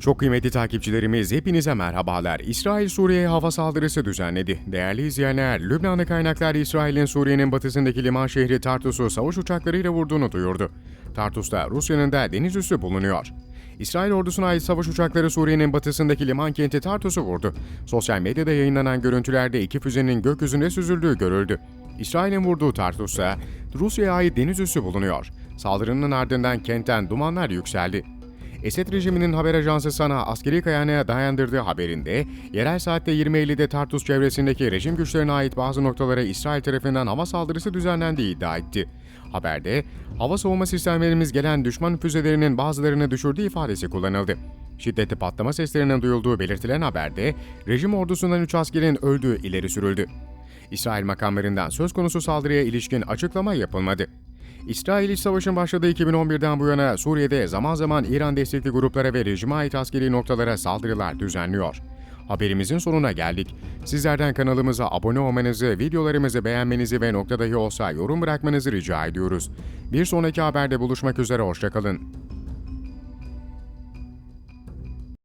Çok kıymetli takipçilerimiz hepinize merhabalar. İsrail Suriye'ye hava saldırısı düzenledi. Değerli izleyenler, Lübnanlı kaynaklar İsrail'in Suriye'nin batısındaki liman şehri Tartus'u savaş uçaklarıyla vurduğunu duyurdu. Tartus'ta Rusya'nın da deniz üssü bulunuyor. İsrail ordusuna ait savaş uçakları Suriye'nin batısındaki liman kenti Tartus'u vurdu. Sosyal medyada yayınlanan görüntülerde iki füzenin gökyüzünde süzüldüğü görüldü. İsrail'in vurduğu Tartus'ta Rusya'ya ait deniz üssü bulunuyor. Saldırının ardından kentten dumanlar yükseldi. Esed rejiminin haber ajansı Sana askeri kaynağına dayandırdığı haberinde, yerel saatte 20.50'de Tartus çevresindeki rejim güçlerine ait bazı noktalara İsrail tarafından hava saldırısı düzenlendiği iddia etti. Haberde, hava savunma sistemlerimiz gelen düşman füzelerinin bazılarını düşürdüğü ifadesi kullanıldı. Şiddetli patlama seslerinin duyulduğu belirtilen haberde, rejim ordusundan 3 askerin öldüğü ileri sürüldü. İsrail makamlarından söz konusu saldırıya ilişkin açıklama yapılmadı. İsrail iç savaşın başladığı 2011'den bu yana Suriye'de zaman zaman İran destekli gruplara ve rejime ait askeri noktalara saldırılar düzenliyor. Haberimizin sonuna geldik. Sizlerden kanalımıza abone olmanızı, videolarımızı beğenmenizi ve nokta dahi olsa yorum bırakmanızı rica ediyoruz. Bir sonraki haberde buluşmak üzere, hoşçakalın.